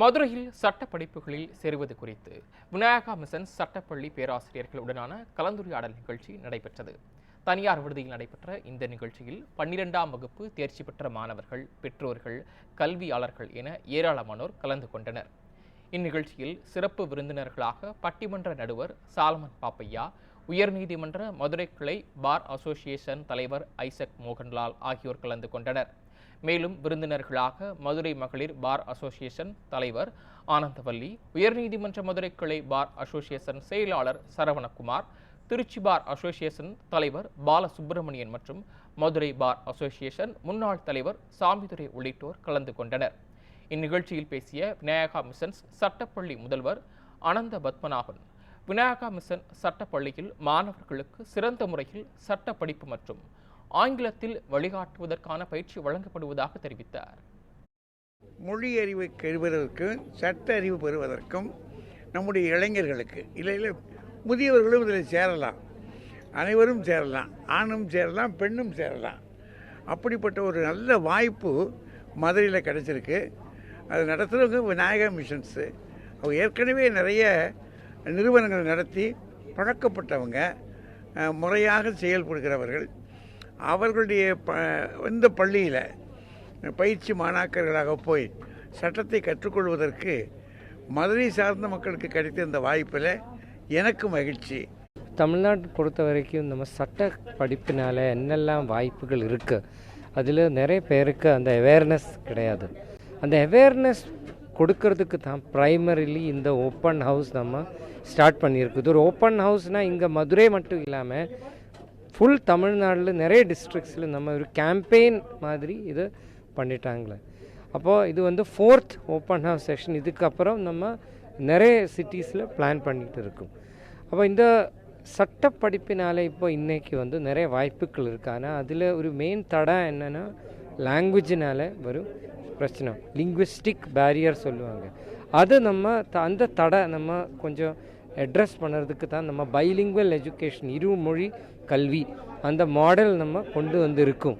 மதுரையில் சட்ட படிப்புகளில் சேருவது குறித்து விநாயகா மிசன் சட்டப்பள்ளி பேராசிரியர்களுடனான கலந்துரையாடல் நிகழ்ச்சி நடைபெற்றது. தனியார் விடுதியில் நடைபெற்ற இந்த நிகழ்ச்சியில் பன்னிரெண்டாம் வகுப்பு தேர்ச்சி பெற்ற மாணவர்கள் பெற்றோர்கள் கல்வியாளர்கள் என ஏராளமானோர் கலந்து கொண்டனர். இந்நிகழ்ச்சியில் சிறப்பு விருந்தினர்களாக பட்டிமன்ற நடுவர் சாலமன் பாப்பையா உயர்நீதிமன்ற மதுரை கிளை பார் அசோசியேஷன் தலைவர் ஐசக் மோகன்லால் ஆகியோர் கலந்து கொண்டனர். மேலும் விருந்தினர்களாக மதுரை மகளிர் பார் அசோசியேஷன் தலைவர் ஆனந்தவல்லி உயர்நீதிமன்ற மதுரை கிளை பார் அசோசியேஷன் செயலாளர் சரவணகுமார் திருச்சி பார் அசோசியேஷன் தலைவர் பாலசுப்பிரமணியன் மற்றும் மதுரை பார் அசோசியேஷன் முன்னாள் தலைவர் சாமிதுரை உள்ளிட்டோர் கலந்து கொண்டனர். இந்நிகழ்ச்சியில் பேசிய விநாயகா மிஷன்ஸ் சட்டப்பள்ளி முதல்வர் அனந்த பத்மநாபன் விநாயகா மிஷன் சட்டப்பள்ளியில் மாணவர்களுக்கு சிறந்த முறையில் சட்ட படிப்பு மற்றும் ஆங்கிலத்தில் வழிகாட்டுவதற்கான பயிற்சி வழங்கப்படுவதாக தெரிவித்தார். மொழி அறிவு பெறுவதற்கும் சட்ட அறிவு பெறுவதற்கும் நம்முடைய இளைஞர்களுக்கு இல்லை இல்லை முதியவர்களும் இதில் சேரலாம். அனைவரும் சேரலாம். ஆணும் சேரலாம் பெண்ணும் சேரலாம். அப்படிப்பட்ட ஒரு நல்ல வாய்ப்பு மதுரையில் கிடச்சிருக்கு. அது நடத்துகிறவங்க விநாயகா மிஷன்ஸு. அவங்க ஏற்கனவே நிறைய நிறுவனங்கள் நடத்தி பழக்கப்பட்டவங்க. முறையாக செயல்படுகிறவர்கள். அவர்களுடைய ப இந்த பள்ளியில் பயிற்சி மாணாக்கர்களாக போய் சட்டத்தை கற்றுக்கொள்வதற்கு மதுரை சார்ந்த மக்களுக்கு கிடைத்த இந்த வாய்ப்பில் எனக்கு மகிழ்ச்சி. தமிழ்நாட்டை பொறுத்த வரைக்கும் நம்ம சட்ட படிப்பினால் என்னெல்லாம் வாய்ப்புகள் இருக்குது அதில் நிறைய பேருக்கு அந்த அவேர்னஸ் கிடையாது. அந்த அவேர்னஸ் கொடுக்கறதுக்கு தான் ப்ரைமரிலி இந்த ஓப்பன் ஹவுஸ் நம்ம ஸ்டார்ட் பண்ணியிருக்குது. ஒரு ஓப்பன் ஹவுஸ்னால் இங்கே மதுரை மட்டும் இல்லாமல் ஃபுல் தமிழ்நாட்டில் நிறைய டிஸ்ட்ரிக்ஸில் நம்ம ஒரு கேம்பெயின் மாதிரி இது பண்ணிட்டாங்களே. அப்போது இது வந்து ஃபோர்த் ஓப்பன் ஹவுஸ் செஷன் இதுக்கப்புறம் நம்ம நிறைய சிட்டிஸில் பிளான் பண்ணிகிட்டு இருக்கோம். அப்போ இந்த சட்ட படிப்பினால் இப்போ இன்றைக்கி வந்து நிறைய வாய்ப்புகள் இருக்கு. ஆனால் அதில் ஒரு மெயின் தடை என்னென்னா லாங்குவேஜினால் வரும் பிரச்சனை. லிங்குவிஸ்டிக் பேரியர் சொல்லுவாங்க. அது நம்ம த- அந்த தடை நம்ம கொஞ்சம் அட்ரஸ் பண்ணுறதுக்கு தான் நம்ம பைலிங்குவல் எஜுகேஷன் இரு மொழி கல்வி அந்த மாடல் நம்ம கொண்டு வந்து இருக்கோம்